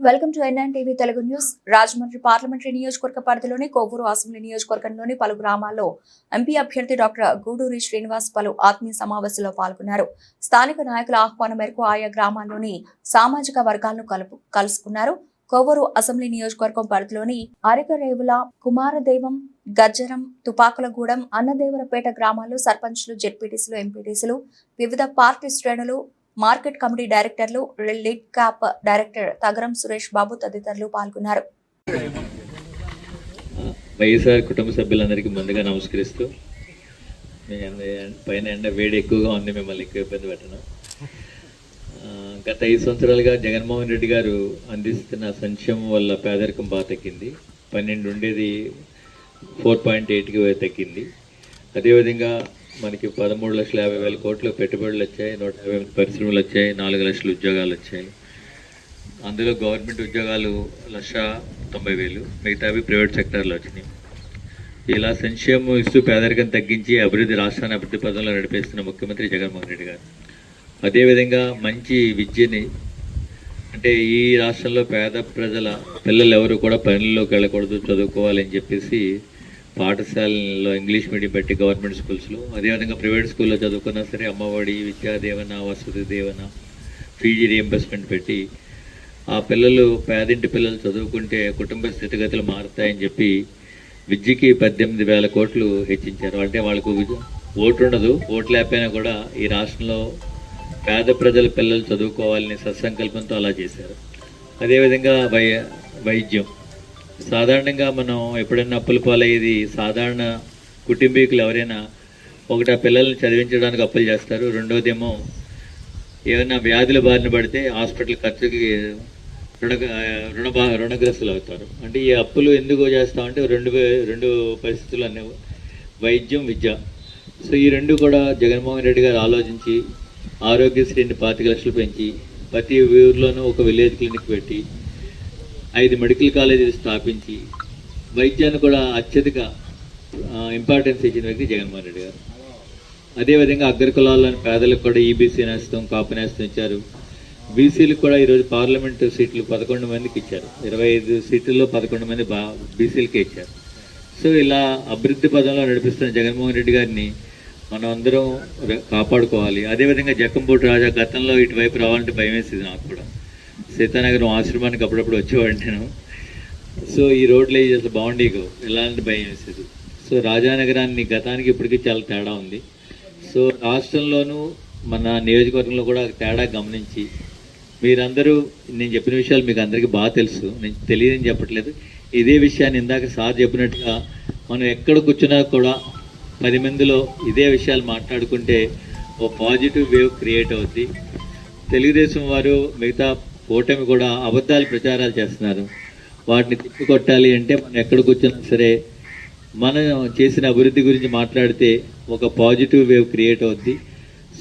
Welcome to N N TV Telugu news. Rajahmundry parliamentary నియోజకవర్గ పరిధిలోని Kovur assembly నియోజకవర్గంలోని పలు గ్రామాల్లో ఎంపీ అభ్యర్థి డాక్టర్ గూడూరి శ్రీనివాస్ పలు ఆత్మీయ సమావేశంలో పాల్గొన్నారు. స్థానిక నాయకుల ఆహ్వానం మేరకు ఆయా గ్రామాల్లోని సామాజిక వర్గాలను కలుపు కలుసుకున్నారు. కోవూరు అసెంబ్లీ నియోజకవర్గం పరిధిలోని అరికరేవుల కుమారదేవం గజ్జరం తుపాకులగూడెం అన్నదేవరపేట గ్రామాల్లో సర్పంచ్లు జెడ్పీటీసీలు ఎంపీటీసీలు వివిధ పార్టీ శ్రేణులు మార్కెట్ కమిటీ డైరెక్టర్లు లిడ్ క్యాప్ డైరెక్టర్ తగరం సురేష్ బాబు తదితరులు పాల్గొన్నారు. వైఎస్ఆర్ కుటుంబ సభ్యులందరికీ ముందుగా నమస్కరిస్తూ పైన ఎండ వేడి ఎక్కువగా ఉంది మిమ్మల్ని ఎక్కువ ఇబ్బంది పెట్టడం గత ఐదు సంవత్సరాలుగా జగన్మోహన్ రెడ్డి గారు అందిస్తున్న సంక్షేమం వల్ల పేదరికం బాగా తగ్గింది. పన్నెండు ఉండేది ఫోర్ పాయింట్ ఎయిట్కి తగ్గింది. అదేవిధంగా మనకి పదమూడు లక్షల యాభై వేల కోట్లు పెట్టుబడులు వచ్చాయి నూట యాభై ఎనిమిది పరిశ్రమలు వచ్చాయి నాలుగు లక్షల ఉద్యోగాలు వచ్చాయి. అందులో గవర్నమెంట్ ఉద్యోగాలు లక్ష తొంభై వేలు మిగతావి ప్రైవేట్ సెక్టార్లో వచ్చినాయి. ఇలా సంక్షేమం ఇస్తూ పేదరికం తగ్గించి అభివృద్ధి రాష్ట్రాన్ని అభివృద్ధి పదంలో నడిపిస్తున్న ముఖ్యమంత్రి జగన్మోహన్ రెడ్డి గారు. అదేవిధంగా మంచి విద్యని అంటే ఈ రాష్ట్రంలో పేద ప్రజల పిల్లలు ఎవరు కూడా పనుల్లోకి వెళ్ళకూడదు చదువుకోవాలని చెప్పేసి పాఠశాలలో ఇంగ్లీష్ మీడియం పెట్టి గవర్నమెంట్ స్కూల్స్లో అదేవిధంగా ప్రైవేట్ స్కూల్లో చదువుకున్నా సరే అమ్మఒడి విద్యాదేవన వసతి దేవన ఫీజీ రియంబర్స్మెంట్ పెట్టి ఆ పిల్లలు పేదింటి పిల్లలు చదువుకుంటే కుటుంబ స్థితిగతులు మారుతాయని చెప్పి విద్యకి పద్దెనిమిది వేల కోట్లు హెచ్చించారు. అంటే వాళ్ళకు ఓటు ఉండదు. ఓటు లేకపోయినా కూడా ఈ రాష్ట్రంలో పేద ప్రజల పిల్లలు చదువుకోవాలని సత్సంకల్పంతో అలా చేశారు. అదేవిధంగా వై వైద్యం. సాధారణంగా మనం ఎప్పుడైనా అప్పుల పాలయ్యేది సాధారణ కుటుంబీకులు ఎవరైనా ఒకటి ఆ పిల్లల్ని చదివించడానికి అప్పులు చేస్తారు రెండోదేమో ఏమైనా వ్యాధుల బారిన పడితే హాస్పిటల్ ఖర్చుకి రుణ రుణ రుణగ్రస్తులు అవుతారు. అంటే ఈ అప్పులు ఎందుకు చేస్తామంటే రెండు రెండు పరిస్థితులు అనేవి వైద్యం విద్య. సో ఈ రెండు కూడా జగన్మోహన్ రెడ్డి గారు ఆలోచించి ఆరోగ్యశ్రీని పాతిక లక్షలు పెంచి ప్రతి ఊర్లోనూ ఒక విలేజ్ క్లినిక్ పెట్టి ఐదు మెడికల్ కాలేజీలు స్థాపించి వైద్యాన్ని కూడా అత్యధిక ఇంపార్టెన్స్ ఇచ్చిన వ్యక్తి జగన్మోహన్ రెడ్డి గారు. అదేవిధంగా అగ్రకులాల్లోని పేదలకు కూడా ఈబీసీ నేస్తం కాపు నేస్తం ఇచ్చారు. బీసీలకు కూడా ఈరోజు పార్లమెంటు సీట్లు పదకొండు మందికి ఇచ్చారు. ఇరవై ఐదు సీట్లలో పదకొండు మంది బా బీసీలకే ఇచ్చారు. సో ఇలా అభివృద్ధి పదంలో నడిపిస్తున్న జగన్మోహన్ రెడ్డి గారిని మనం అందరం కాపాడుకోవాలి. అదేవిధంగా జక్కంపూటి రాజా గతంలో ఇటువైపు రావాలంటే భయం వేసేది నాకు కూడా. సీతానగరం ఆశ్రమానికి అప్పుడప్పుడు వచ్చేవాడిని నేను. సో ఈ రోడ్లు అయ్యి అసలు బాగుండేవి ఎలాంటి భయం వేసేది. సో రాజానగరాన్ని గతానికి ఇప్పటికీ చాలా తేడా ఉంది. సో రాష్ట్రంలోనూ మన నియోజకవర్గంలో కూడా తేడా గమనించి మీరందరూ నేను చెప్పిన విషయాలు మీకు అందరికీ బాగా తెలుసు. నేను తెలియదని చెప్పట్లేదు. ఇదే విషయాన్ని ఇందాక సార్ చెప్పినట్టుగా మనం ఎక్కడ కూర్చున్నా కూడా పది మందిలో ఇదే విషయాలు మాట్లాడుకుంటే ఓ పాజిటివ్ వేవ్ క్రియేట్ అవుద్ది. తెలుగుదేశం వారు మిగతా కూటమి కూడా అబద్ధాలు ప్రచారాలు చేస్తున్నారు. వాటిని తిప్పికొట్టాలి అంటే మనం ఎక్కడ కూర్చున్నా సరే మనం చేసిన అభివృద్ధి గురించి మాట్లాడితే ఒక పాజిటివ్ వేవ్ క్రియేట్ అవుద్ది.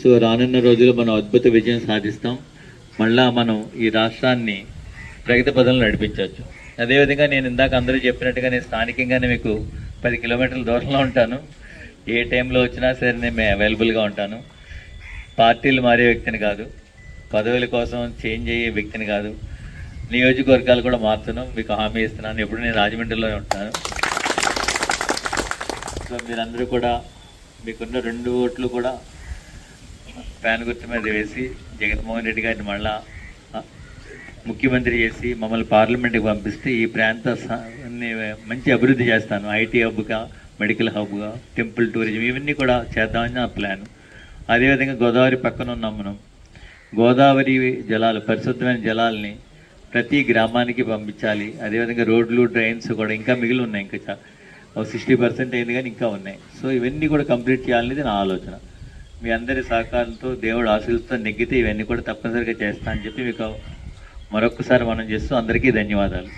సో రానున్న రోజుల్లో మనం అద్భుత విజయం సాధిస్తాం. మళ్ళా మనం ఈ రాష్ట్రాన్ని ప్రగతి పదంలో నడిపించవచ్చు. అదేవిధంగా నేను ఇందాక అందరూ చెప్పినట్టుగా నేను స్థానికంగానే మీకు పది కిలోమీటర్ల దూరంలో ఉంటాను. ఏ టైంలో వచ్చినా సరే నేను అవైలబుల్గా ఉంటాను. పార్టీలు మారే వ్యక్తిని కాదు. పదవుల కోసం చేంజ్ అయ్యే వ్యక్తిని కాదు. నియోజకవర్గాలు కూడా మారుతున్నాం. మీకు హామీ ఇస్తున్నాను. ఎప్పుడు నేను రాజమండ్రిలోనే ఉంటాను. సో మీరందరూ కూడా మీకున్న రెండు ఓట్లు కూడా ఫ్యాన్ గుర్తు మీద వేసి జగన్మోహన్ రెడ్డి గారిని మళ్ళా ముఖ్యమంత్రి చేసి మమ్మల్ని పార్లమెంట్కి పంపిస్తే ఈ ప్రాంత మంచి అభివృద్ధి చేస్తాను. ఐటీ హబ్గా మెడికల్ హబ్గా టెంపుల్ టూరిజం ఇవన్నీ కూడా చేద్దామని నా ప్లాన్. అదేవిధంగా గోదావరి పక్కన ఉన్నాం మనం. గోదావరి జలాలు పరిశుద్ధమైన జలాల్ని ప్రతి గ్రామానికి పంపించాలి. అదేవిధంగా రోడ్లు డ్రైన్స్ కూడా ఇంకా మిగిలి ఉన్నాయి. ఇంకా సిక్స్టీ పర్సెంట్ అయింది కానీ ఇంకా ఉన్నాయి. సో ఇవన్నీ కూడా కంప్లీట్ చేయాలనేది నా ఆలోచన. మీ అందరి సహకారంతో దేవుడు ఆశీలతో నెగ్గితే ఇవన్నీ కూడా తప్పనిసరిగా చేస్తా అని చెప్పి మీకు మరొకసారి మనం చేస్తూ అందరికీ ధన్యవాదాలు.